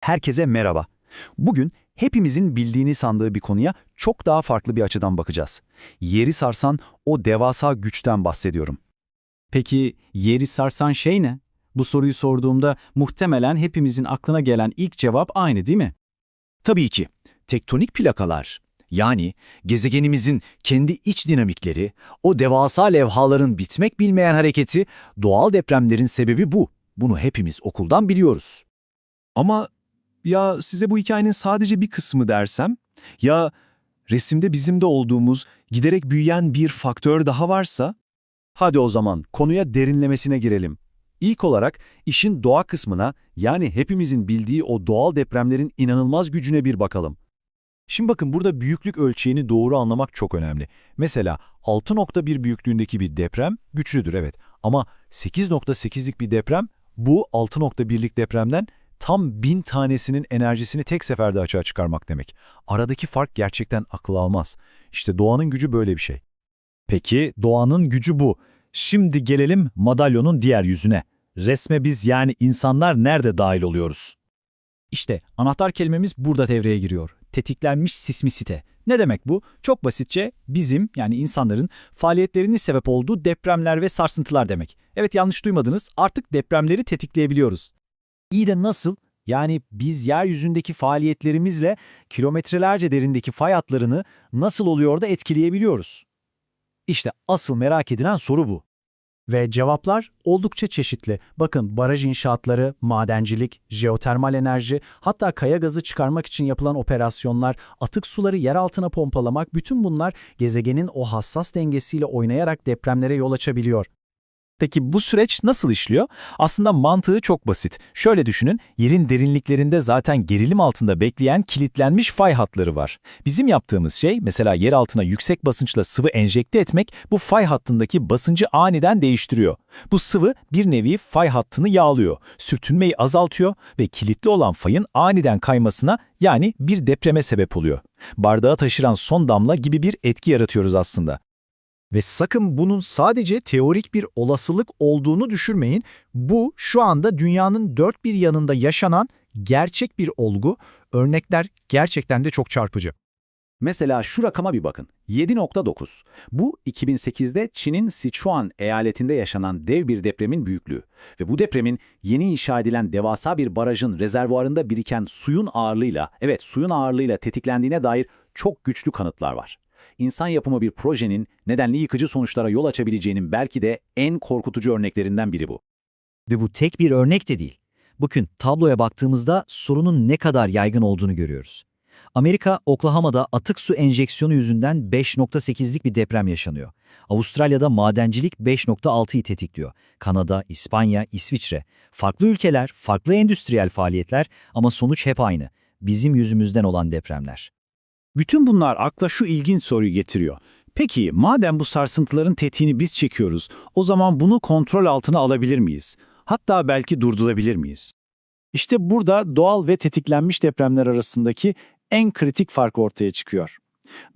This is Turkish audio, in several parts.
Herkese merhaba. Bugün hepimizin bildiğini sandığı bir konuya çok daha farklı bir açıdan bakacağız. Yeri sarsan o devasa güçten bahsediyorum. Peki yeri sarsan şey ne? Bu soruyu sorduğumda muhtemelen hepimizin aklına gelen ilk cevap aynı değil mi? Tabii ki. Tektonik plakalar, yani gezegenimizin kendi iç dinamikleri, o devasa levhaların bitmek bilmeyen hareketi, doğal depremlerin sebebi bu. Bunu hepimiz okuldan biliyoruz. Ama ya size bu hikayenin sadece bir kısmı dersem, ya resimde bizim de olduğumuz giderek büyüyen bir faktör daha varsa, Hadi o zaman konuya derinlemesine girelim. İlk olarak işin doğa kısmına yani hepimizin bildiği o doğal depremlerin inanılmaz gücüne bir bakalım. Şimdi bakın burada büyüklük ölçeğini doğru anlamak çok önemli. Mesela 6.1 büyüklüğündeki bir deprem güçlüdür evet ama 8.8'lik bir deprem bu 6.1'lik depremden tam bin tanesinin enerjisini tek seferde açığa çıkarmak demek. Aradaki fark gerçekten akıl almaz. İşte doğanın gücü böyle bir şey. Peki doğanın gücü bu. Şimdi gelelim madalyonun diğer yüzüne. Resme biz yani insanlar nerede dahil oluyoruz? İşte anahtar kelimemiz burada devreye giriyor. Tetiklenmiş sismisite. Ne demek bu? Çok basitçe bizim yani insanların faaliyetlerinin sebep olduğu depremler ve sarsıntılar demek. Evet yanlış duymadınız artık depremleri tetikleyebiliyoruz. İyi de nasıl? Yani biz yeryüzündeki faaliyetlerimizle kilometrelerce derindeki fay hatlarını nasıl oluyor da etkileyebiliyoruz? İşte asıl merak edilen soru bu. Ve cevaplar oldukça çeşitli. Bakın baraj inşaatları, madencilik, jeotermal enerji, hatta kaya gazı çıkarmak için yapılan operasyonlar, atık suları yer altına pompalamak bütün bunlar gezegenin o hassas dengesiyle oynayarak depremlere yol açabiliyor. Peki bu süreç nasıl işliyor? Aslında mantığı çok basit. Şöyle düşünün, yerin derinliklerinde zaten gerilim altında bekleyen kilitlenmiş fay hatları var. Bizim yaptığımız şey mesela yer altına yüksek basınçla sıvı enjekte etmek bu fay hattındaki basıncı aniden değiştiriyor. Bu sıvı bir nevi fay hattını yağlıyor, sürtünmeyi azaltıyor ve kilitli olan fayın aniden kaymasına yani bir depreme sebep oluyor. Bardağı taşıran son damla gibi bir etki yaratıyoruz aslında. Ve sakın bunun sadece teorik bir olasılık olduğunu düşürmeyin. Bu şu anda dünyanın dört bir yanında yaşanan gerçek bir olgu. Örnekler gerçekten de çok çarpıcı. Mesela şu rakama bir bakın. 7.9. Bu 2008'de Çin'in Sichuan eyaletinde yaşanan dev bir depremin büyüklüğü. Ve bu depremin yeni inşa edilen devasa bir barajın rezervuarında biriken suyun ağırlığıyla, evet suyun ağırlığıyla tetiklendiğine dair çok güçlü kanıtlar var. İnsan yapımı bir projenin nedenli yıkıcı sonuçlara yol açabileceğinin belki de en korkutucu örneklerinden biri bu. Ve bu tek bir örnek de değil. Bugün tabloya baktığımızda sorunun ne kadar yaygın olduğunu görüyoruz. Amerika, Oklahoma'da atık su enjeksiyonu yüzünden 5.8'lik bir deprem yaşanıyor. Avustralya'da madencilik 5.6'yı tetikliyor. Kanada, İspanya, İsviçre. Farklı ülkeler, farklı endüstriyel faaliyetler ama sonuç hep aynı. Bizim yüzümüzden olan depremler. Bütün bunlar akla şu ilginç soruyu getiriyor. Peki madem bu sarsıntıların tetiğini biz çekiyoruz, o zaman bunu kontrol altına alabilir miyiz? Hatta belki durdurabilir miyiz? İşte burada doğal ve tetiklenmiş depremler arasındaki en kritik fark ortaya çıkıyor.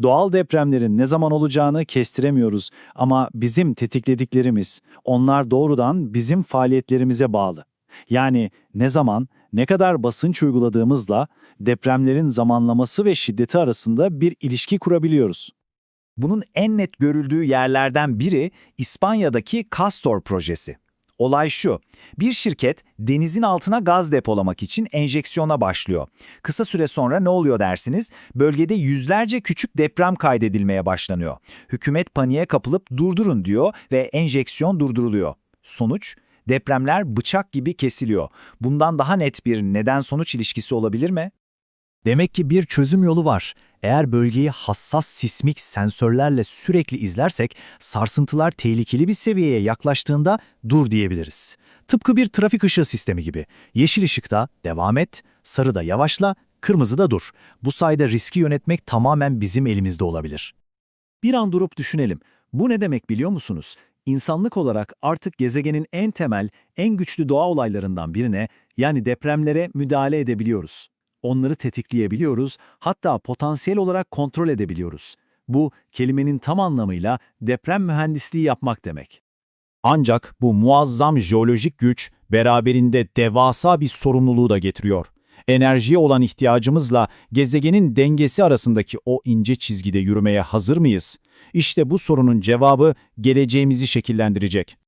Doğal depremlerin ne zaman olacağını kestiremiyoruz ama bizim tetiklediklerimiz, onlar doğrudan bizim faaliyetlerimize bağlı. Yani ne zaman, ne kadar basınç uyguladığımızla depremlerin zamanlaması ve şiddeti arasında bir ilişki kurabiliyoruz. Bunun en net görüldüğü yerlerden biri İspanya'daki Castor projesi. Olay şu, bir şirket denizin altına gaz depolamak için enjeksiyona başlıyor. Kısa süre sonra ne oluyor dersiniz? Bölgede yüzlerce küçük deprem kaydedilmeye başlanıyor. Hükümet paniğe kapılıp durdurun diyor ve enjeksiyon durduruluyor. Sonuç? Depremler bıçak gibi kesiliyor. Bundan daha net bir neden-sonuç ilişkisi olabilir mi? Demek ki bir çözüm yolu var. Eğer bölgeyi hassas sismik sensörlerle sürekli izlersek, sarsıntılar tehlikeli bir seviyeye yaklaştığında dur diyebiliriz. Tıpkı bir trafik ışığı sistemi gibi. Yeşil ışıkta devam et, sarıda yavaşla, kırmızıda dur. Bu sayede riski yönetmek tamamen bizim elimizde olabilir. Bir an durup düşünelim. Bu ne demek biliyor musunuz? İnsanlık olarak artık gezegenin en temel, en güçlü doğa olaylarından birine, yani depremlere müdahale edebiliyoruz. Onları tetikleyebiliyoruz, hatta potansiyel olarak kontrol edebiliyoruz. Bu, kelimenin tam anlamıyla deprem mühendisliği yapmak demek. Ancak bu muazzam jeolojik güç beraberinde devasa bir sorumluluğu da getiriyor. Enerjiye olan ihtiyacımızla gezegenin dengesi arasındaki o ince çizgide yürümeye hazır mıyız? İşte bu sorunun cevabı geleceğimizi şekillendirecek.